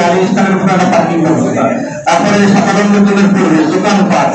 গাড়ি স্থানের উপর একটা পার্কিং ব্যবস্থা তারপরে সাধারণ লোকজনের পরিবেশ দোকানপাট।